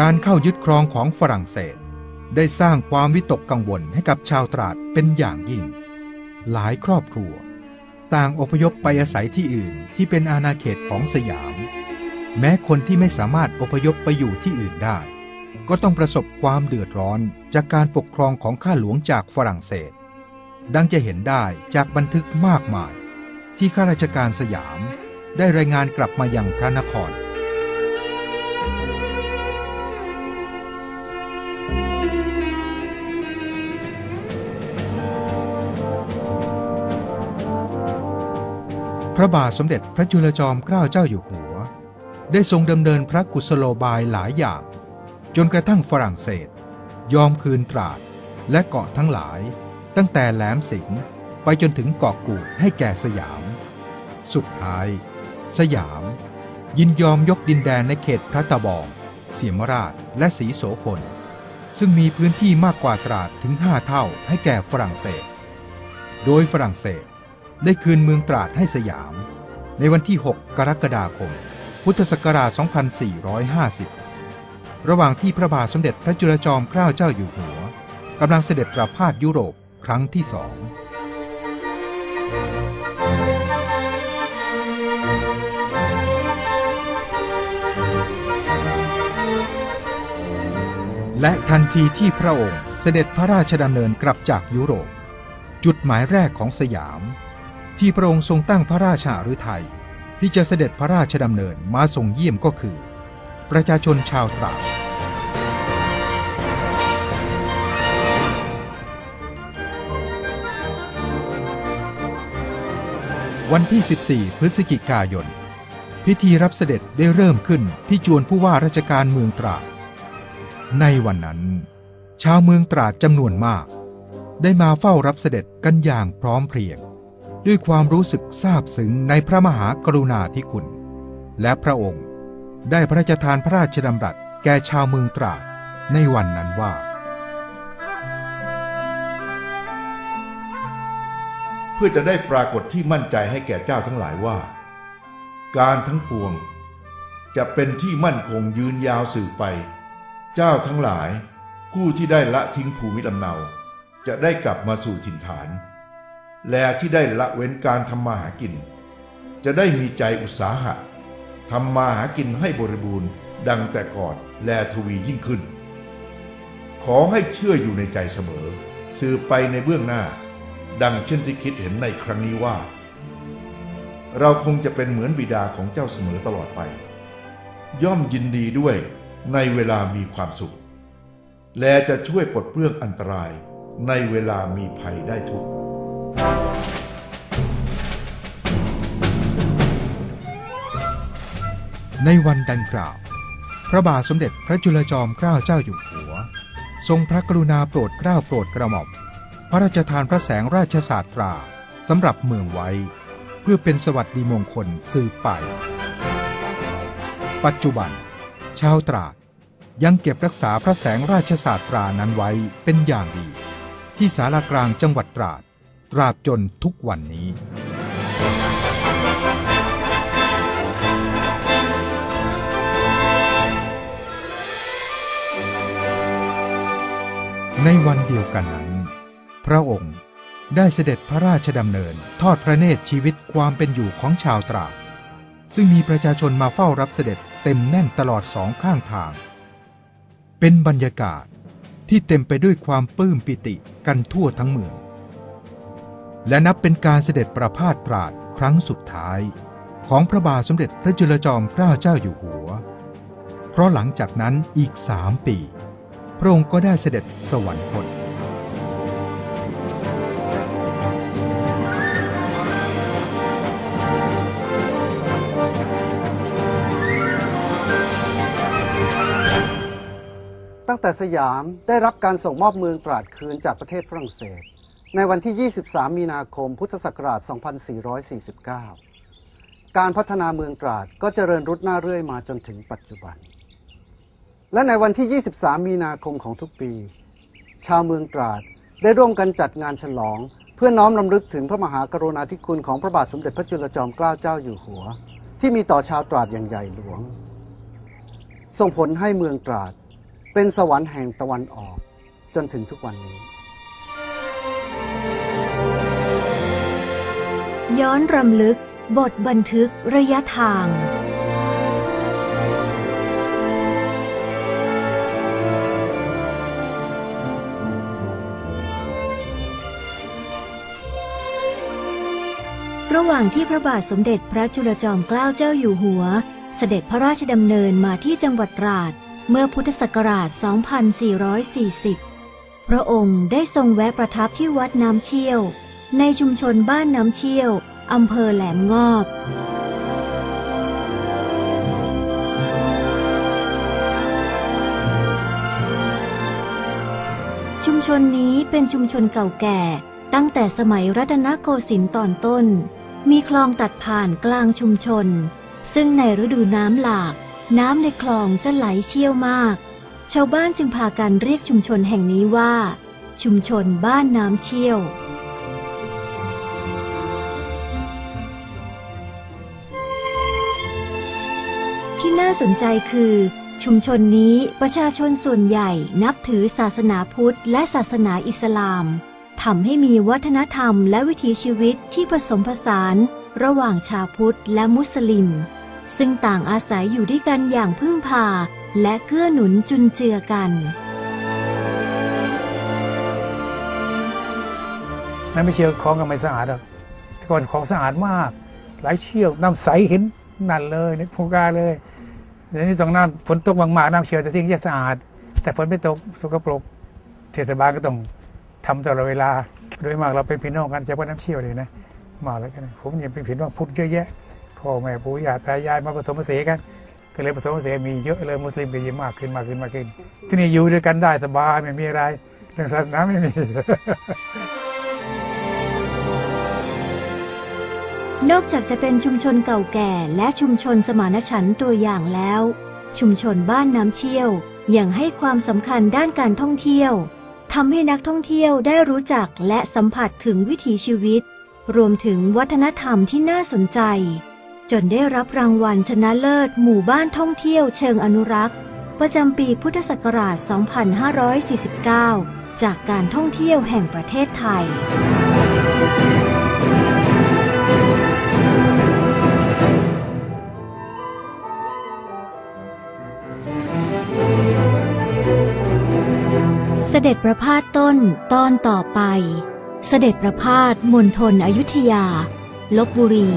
การเข้ายึดครองของฝรั่งเศส ได้สร้างความวิตกกังวลให้กับชาวตราดเป็นอย่างยิ่ง หลายครอบครัว ต่างอพยพไปอาศัยที่อื่นที่เป็นอาณาเขตของสยาม แม้คนที่ไม่สามารถอพยพไปอยู่ที่อื่นได้ ก็ต้องประสบความเดือดร้อนจากการปกครองของข้าหลวงจากฝรั่งเศส ดังจะเห็นได้จากบันทึกมากมาย ที่ข้าราชการสยาม ได้รายงานกลับมายังพระนคร พระบาทสมเด็จพระจุลจอมเกล้าเจ้าอยู่หัว ได้ทรงดำเนินพระกุศโลบายหลายอย่าง จนกระทั่งฝรั่งเศส ยอมคืนตราดและเกาะทั้งหลาย ตั้งแต่แหลมสิงห์ไปจนถึงเกาะกูดให้แก่สยาม สุดท้าย สยาม ยินยอมยกดินแดนในเขตพระตะบอง เสียมราชและสีโสพล ซึ่งมีพื้นที่มากกว่าตราดถึง5เท่าให้แก่ฝรั่งเศส โดยฝรั่งเศส ได้คืนเมืองตราดให้สยาม ในวันที่ 6 กรกฎาคม พุทธศักราช 2450 ระหว่างที่พระบาทสมเด็จพระจุลจอมเกล้าเจ้าอยู่หัวกำลังเสด็จประพาสยุโรปครั้งที่สองและทันทีที่พระองค์เสด็จพระราชดำเนินกลับจากยุโรป จุดหมายแรกของสยาม ที่พระองค์ทรงตั้งพระราชาฤทัยที่จะเสด็จพระราชดำเนินมาทรงเยี่ยมก็คือ ประชาชนชาวตราดวันที่ 14 พฤศจิกายน พิธีรับเสด็จได้เริ่มขึ้นที่จวนผู้ว่าราชการเมืองตราด ในวันนั้น ชาวเมืองตราดจำนวนมาก ได้มาเฝ้ารับเสด็จกันอย่างพร้อมเพรียง ด้วยความรู้สึกซาบซึ้งในพระมหากรุณาธิคุณ และพระองค์ได้พระราชทานพระราชดำรัสแก่ชาวเมืองตราดในวันนั้นว่า เพื่อจะได้ปรากฏที่มั่นใจให้แก่เจ้าทั้งหลายว่า การทั้งปวง จะเป็นที่มั่นคงยืนยาวสืบไป เจ้าทั้งหลายผู้ที่ได้ละทิ้งภูมิลำเนา จะได้กลับมาสู่ถิ่นฐาน และที่ได้ละเว้นการทำมาหากิน จะได้มีใจอุตสาหะทำมาหากินให้บริบูรณ์ ดังแต่ก่อนและทวียิ่งขึ้น ขอให้เชื่ออยู่ในใจเสมอ สืบไปในเบื้องหน้า ดังเช่นที่คิดเห็นในครั้งนี้ว่า เราคงจะเป็นเหมือนบิดาของเจ้าเสมอตลอดไป ย่อมยินดีด้วยในเวลามีความสุข และจะช่วยปลดเปลื้องอันตรายในเวลามีภัยได้ทุก ในวันดังกล่าว พระบาทสมเด็จพระจุลจอมเกล้าเจ้าอยู่หัว ทรงพระกรุณาโปรดเกล้าโปรดกระหม่อมพระราชทานพระแสงราชศาสตราสำหรับเมืองไว้ เพื่อเป็นสวัสดีมงคลสืบไป ปัจจุบัน ชาวตราดยังเก็บรักษาพระแสงราชศาสตรานั้นไว้เป็นอย่างดี ที่ศาลากลางจังหวัดตราด ตราบจนทุกวันนี้ ในวันเดียวกันนั้น พระองค์ได้เสด็จพระราชดำเนินทอดพระเนตรชีวิตความเป็นอยู่ของชาวตราดซึ่งมีประชาชนมาเฝ้ารับเสด็จเต็มแน่นตลอดสองข้างทาง เป็นบรรยากาศที่เต็มไปด้วยความปลื้มปิติกันทั่วทั้งเมือง และนับเป็นการเสด็จประพาสตราดครั้งสุดท้าย ของพระบาทสมเด็จพระจุลจอมเกล้าเจ้าอยู่หัว เพราะหลังจากนั้นอีกสามปี พระองค์ก็ได้เสด็จสวรรคตตั้งแต่สยามได้รับการส่งมอบเมืองตราดคืนจากประเทศฝรั่งเศส ในวันที่ 23 มีนาคม พุทธศักราช 2449 การพัฒนาเมืองตราดก็เจริญรุดหน้าเรื่อยมาจนถึงปัจจุบัน และในวันที่ 23 มีนาคมของทุกปี ชาวเมืองตราดได้ร่วมกันจัดงานฉลอง เพื่อน้อมรำลึกถึงพระมหากรุณาธิคุณของพระบาทสมเด็จพระจุลจอมเกล้าเจ้าอยู่หัว ที่มีต่อชาวตราดอย่างใหญ่หลวง ส่งผลให้เมืองตราดเป็นสวรรค์แห่งตะวันออกจนถึงทุกวันนี้ ย้อนรำลึก บทบันทึกระยะทาง ระหว่างที่พระบาทสมเด็จพระจุลจอมเกล้าเจ้าอยู่หัว เสด็จพระราชดำเนินมาที่จังหวัดตราด เมื่อพุทธศักราช 2440 พระองค์ได้ทรงแวะประทับที่วัดน้ำเชี่ยว ในชุมชนบ้านน้ำเชี่ยว อำเภอแหลมงอบ ชุมชนนี้เป็นชุมชนเก่าแก่ ตั้งแต่สมัยรัตนโกสินทร์ตอนต้น มีคลองตัดผ่านกลางชุมชน ซึ่งในฤดูน้ำหลาก น้ำในคลองจะไหลเชี่ยวมาก ชาวบ้านจึงพากันเรียกชุมชนแห่งนี้ว่า ชุมชนบ้านน้ำเชี่ยว ที่น่าสนใจคือ ชุมชนนี้ประชาชนส่วนใหญ่นับถือศาสนาพุทธและศาสนาอิสลามทำให้มีวัฒนธรรมและวิถีชีวิตที่ผสมผสาน ระหว่างชาวพุทธและมุสลิม ซึ่งต่างอาศัยอยู่ด้วยกันอย่างพึ่งพา และเกื้อหนุนจุนเจือกันน้ำไม่เชี่ยวคลองก็ไม่สะอาดหรอกแต่ก่อนของสะอาดมาก หลายเชี่ยวน้ำใสเห็นนั่นเลยในโครงกาเลย เดี๋ยวนี้ต้องน้ำฝนตกมากๆน้ำเชี่ยวจะทิ้งจะสะอาด แต่ฝนไม่ตกสกปรกเทศบาลก็ต้องทำตลอดเวลา โดยมากเราเป็นพี่น้องกันเฉพาะน้ำเชี่ยวเลยนะมาแล้วกันผมยังเป็นพี่น้องพุทธเยอะแยะพ่อแม่ปู่ย่าตายายมาผสมผสานกัน ก็เลยผสมผสานมีเยอะเลยมุสลิมก็เยอะมากขึ้นมากขึ้นมากขึ้น ที่นี่อยู่ด้วยกันได้สบายไม่มีอะไรเรื่องศาสนาไม่มี นอกจากจะเป็นชุมชนเก่าแก่และชุมชนสมานฉันท์ตัวอย่างแล้ว ชุมชนบ้านน้ำเชี่ยวยังให้ความสำคัญด้านการท่องเที่ยวทำให้นักท่องเที่ยวได้รู้จักและสัมผัสถึงวิถีชีวิต รวมถึงวัฒนธรรมที่น่าสนใจ จนได้รับรางวัลชนะเลิศ หมู่บ้านท่องเที่ยวเชิงอนุรักษ์ ประจำปีพุทธศักราช 2549 จากการท่องเที่ยวแห่งประเทศไทย ด็จประพาสต้นตอนต่อไป เสด็จประพาสมณฑลอยุธยา ลบบุรี